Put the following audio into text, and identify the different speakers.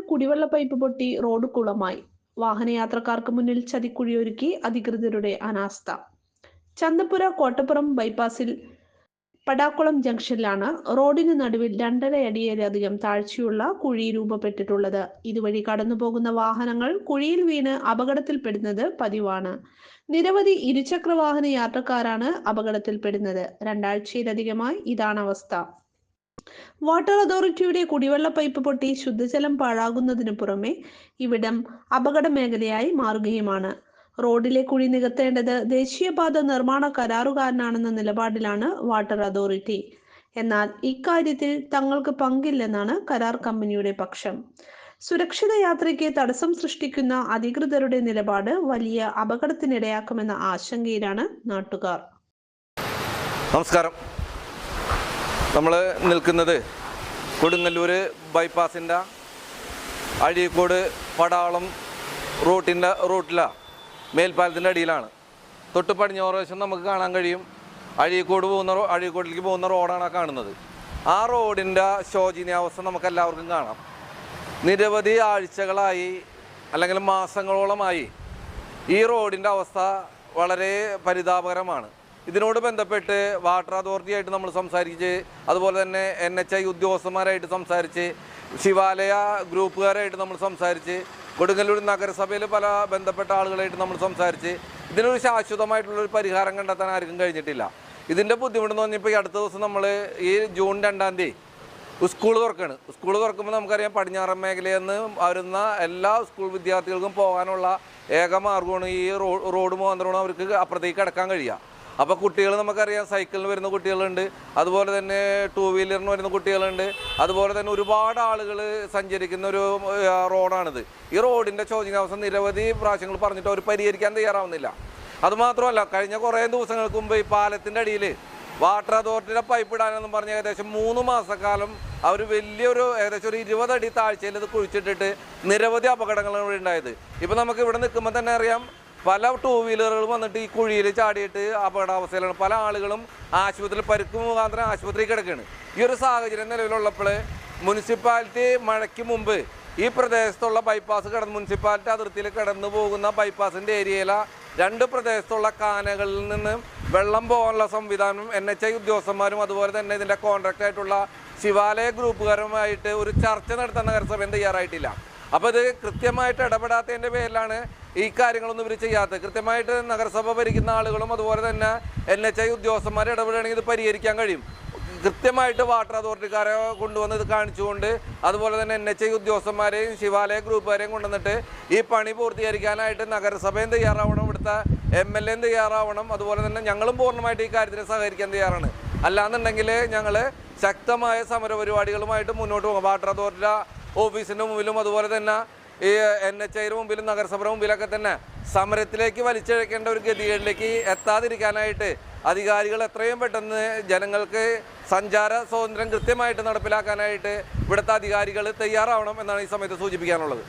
Speaker 1: കുടിവെള്ള പൈപ്പ് പൊട്ടി റോഡ് കുളമായി. വാഹനയാത്രക്കാർക്ക് മുന്നിൽ ചതിക്കുഴിയൊരുക്കി അധികൃതരുടെ അനാസ്ഥ. ചന്തപ്പുര കോട്ടപ്പുറം ബൈപ്പാസിൽ പടാക്കുളം ജംഗ്ഷനിലാണ് റോഡിന് നടുവിൽ രണ്ടര അടിയിലധികം താഴ്ചയുള്ള കുഴി രൂപപ്പെട്ടിട്ടുള്ളത്. ഇതുവഴി കടന്നുപോകുന്ന വാഹനങ്ങൾ കുഴിയിൽ വീണ് അപകടത്തിൽപ്പെടുന്നത് പതിവാണ്. നിരവധി ഇരുചക്ര വാഹന യാത്രക്കാരാണ് അപകടത്തിൽപ്പെടുന്നത്. രണ്ടാഴ്ചയിലധികമായി ഇതാണ് അവസ്ഥ. വാട്ടർ അതോറിറ്റിയുടെ കുടിവെള്ള പൈപ്പ് പൊട്ടി ശുദ്ധജലം പാഴാകുന്നതിനു പുറമെ ഇവിടം അപകട മേഖലയായി മാറുകയുമാണ്. റോഡിലെ കുഴി നികത്തേണ്ടത് ദേശീയപാത നിർമ്മാണ കരാറുകാരനാണെന്ന നിലപാടിലാണ് വാട്ടർ അതോറിറ്റി എന്നാൽ ഇക്കാര്യത്തിൽ തങ്ങൾക്ക് പങ്കില്ലെന്നാണ് കരാർ കമ്പനിയുടെ പക്ഷം. സുരക്ഷിത യാത്രയ്ക്ക് തടസ്സം സൃഷ്ടിക്കുന്ന അധികൃതരുടെ നിലപാട് വലിയ അപകടത്തിനിടയാക്കുമെന്ന ആശങ്കയിലാണ് നാട്ടുകാർ.
Speaker 2: നമസ്കാരം. നമ്മൾ നിൽക്കുന്നത് കൊടുങ്ങല്ലൂർ ബൈപ്പാസിന്റെ അഴീക്കോട് പടാളം റൂട്ടിന്റെ റൂട്ടിലാണ് മേൽപ്പാലത്തിന്റെ അടിയിലാണ്. തൊട്ട് പടിഞ്ഞാറ് വശം നമുക്ക് കാണാൻ കഴിയും. അഴീക്കോട് പോകുന്ന അഴീക്കോട്ടിലേക്ക് പോകുന്ന റോഡാണ് കാണുന്നത്. ആ റോഡിന്റെ ശോചനീയാവസ്ഥ നമുക്ക് എല്ലാവർക്കും കാണാം. നിരവധി ആഴ്ചകളായി അല്ലെങ്കിൽ മാസങ്ങളോളമായി ഈ റോഡിന്റെ അവസ്ഥ വളരെ പരിതാപകരമാണ്. ഇതിനോട് ബന്ധപ്പെട്ട് വാട്ടർ അതോറിറ്റിയായിട്ട് നമ്മൾ സംസാരിച്ച് അതുപോലെ തന്നെ എൻ എച്ച് ഐ ഉദ്യോഗസ്ഥന്മാരായിട്ട് സംസാരിച്ച് ശിവാലയ ഗ്രൂപ്പുകാരായിട്ട് നമ്മൾ സംസാരിച്ച് കൊടുങ്ങല്ലൂർ നഗരസഭയിൽ പല ബന്ധപ്പെട്ട ആളുകളായിട്ട് നമ്മൾ സംസാരിച്ച് ഇതിനൊരു ശാശ്വതമായിട്ടുള്ളൊരു പരിഹാരം കണ്ടെത്താൻ ആർക്കും കഴിഞ്ഞിട്ടില്ല. ഇതിന്റെ ബുദ്ധിമുട്ടെന്ന് പറഞ്ഞപ്പോൾ ഈ അടുത്ത ദിവസം നമ്മൾ ഈ ജൂൺ രണ്ടാം തീയതി സ്കൂൾ തുറക്കാണ്. സ്കൂൾ തുറക്കുമ്പോൾ നമുക്കറിയാം പടിഞ്ഞാറൻ മേഖലയിൽ നിന്ന് വരുന്ന എല്ലാ സ്കൂൾ വിദ്യാർത്ഥികൾക്കും പോകാനുള്ള ഏക മാർഗമാണ് ഈ റോഡ് മുഖാന്തരമാണ് അവർക്ക് അപ്പുറത്തേക്ക് കിടക്കാൻ കഴിയുക. അപ്പോൾ കുട്ടികൾ നമുക്കറിയാം സൈക്കിളിന് വരുന്ന കുട്ടികളുണ്ട്. അതുപോലെ തന്നെ ടൂ വീലറിന് വരുന്ന കുട്ടികളുണ്ട്. അതുപോലെ തന്നെ ഒരുപാട് ആളുകൾ സഞ്ചരിക്കുന്ന ഒരു റോഡാണിത്. ഈ റോഡിന്റെ ചോദ്യാവസ്ഥ നിരവധി പ്രാവശ്യങ്ങൾ പറഞ്ഞിട്ട് അവർ പരിഹരിക്കാൻ തയ്യാറാവുന്നില്ല. അതുമാത്രമല്ല കഴിഞ്ഞ കുറേ ദിവസങ്ങൾക്ക് മുമ്പ് ഈ പാലത്തിന്റെ അടിയിൽ വാട്ടർ അതോറിറ്റിയുടെ പൈപ്പ് ഇടാനെന്നും പറഞ്ഞ് ഏകദേശം മൂന്ന് മാസക്കാലം അവർ വലിയൊരു ഏകദേശം ഒരു ഇരുപതടി താഴ്ചയിൽ ഇത് കുഴിച്ചിട്ടിട്ട് നിരവധി അപകടങ്ങളാണ് ഇവിടെ ഉണ്ടായത്. ഇപ്പം നമുക്ക് ഇവിടെ നിൽക്കുമ്പോൾ തന്നെ അറിയാം പല ടൂ വീലറുകൾ വന്നിട്ട് ഈ കുഴിയിൽ ചാടിയിട്ട് അപകടാവസ്ഥയിലാണ്. പല ആളുകളും ആശുപത്രിയിൽ പരുക്ക് മുഖാന്തരം ആശുപത്രി കിടക്കുകയാണ്. ഈ ഒരു സാഹചര്യം നിലവിലുള്ളപ്പോൾ മുനിസിപ്പാലിറ്റി മഴയ്ക്ക് മുമ്പ് ഈ പ്രദേശത്തുള്ള ബൈപ്പാസ് കടന്ന് മുനിസിപ്പാലിറ്റി അതിർത്തിയിൽ കടന്നു പോകുന്ന ബൈപ്പാസിന്റെ ഏരിയയിലെ രണ്ട് പ്രദേശത്തുള്ള കാനകളിൽ നിന്ന് വെള്ളം പോകാനുള്ള സംവിധാനം എൻ എച്ച് ഐ ഉദ്യോഗസ്ഥന്മാരും അതുപോലെ തന്നെ ഇതിന്റെ കോൺട്രാക്റ്റ് ആയിട്ടുള്ള ശിവാലയ ഗ്രൂപ്പുകാരുമായിട്ട് ഒരു ചർച്ച നടത്താൻ നഗരസഭയും തയ്യാറായിട്ടില്ല. അപ്പോൾ ഇത് കൃത്യമായിട്ട് ഇടപെടാത്തതിന്റെ പേരിലാണ് ഈ കാര്യങ്ങളൊന്നും ഇവർ ചെയ്യാത്തത് കൃത്യമായിട്ട് നഗരസഭ ഭരിക്കുന്ന ആളുകളും അതുപോലെ തന്നെ എൻ എച്ച് ഐ ഉദ്യോഗസ്ഥന്മാർ ഇടപെടുകയാണെങ്കിൽ ഇത് പരിഹരിക്കാൻ കഴിയും. കൃത്യമായിട്ട് വാട്ടർ അതോറിറ്റിക്കാരെ കൊണ്ടുവന്ന് ഇത് കാണിച്ചുകൊണ്ട് അതുപോലെ തന്നെ എൻ എച്ച് ഐ ഉദ്യോഗസ്ഥന്മാരെയും ശിവാലയ ഗ്രൂപ്പുകാരെയും കൊണ്ടുവന്നിട്ട് ഈ പണി പൂർത്തീകരിക്കാനായിട്ട് നഗരസഭയും തയ്യാറാവണം ഇവിടുത്തെ എം എൽ എയും തയ്യാറാവണം അതുപോലെ തന്നെ ഞങ്ങളും പൂർണമായിട്ട് ഈ കാര്യത്തിന് സഹകരിക്കാൻ തയ്യാറാണ്. അല്ലാന്നുണ്ടെങ്കിൽ ഞങ്ങൾ ശക്തമായ സമരപരിപാടികളുമായിട്ട് മുന്നോട്ട് പോകും വാട്ടർ അതോറിറ്റി ഓഫീസിന്റെ മുമ്പിലും അതുപോലെ തന്നെ ഈ എൻ എച്ച് ഐയുടെ മുമ്പിലും നഗരസഭയുടെ മുമ്പിലൊക്കെ തന്നെ സമരത്തിലേക്ക് വലിച്ചിഴക്കേണ്ട ഒരു ഗതികളിലേക്ക് എത്താതിരിക്കാനായിട്ട് അധികാരികൾ എത്രയും പെട്ടെന്ന് ജനങ്ങൾക്ക് സഞ്ചാര സ്വാതന്ത്ര്യം കൃത്യമായിട്ട് നടപ്പിലാക്കാനായിട്ട് ഇവിടുത്തെ അധികാരികൾ തയ്യാറാവണം എന്നാണ് ഈ സമയത്ത് സൂചിപ്പിക്കാനുള്ളത്.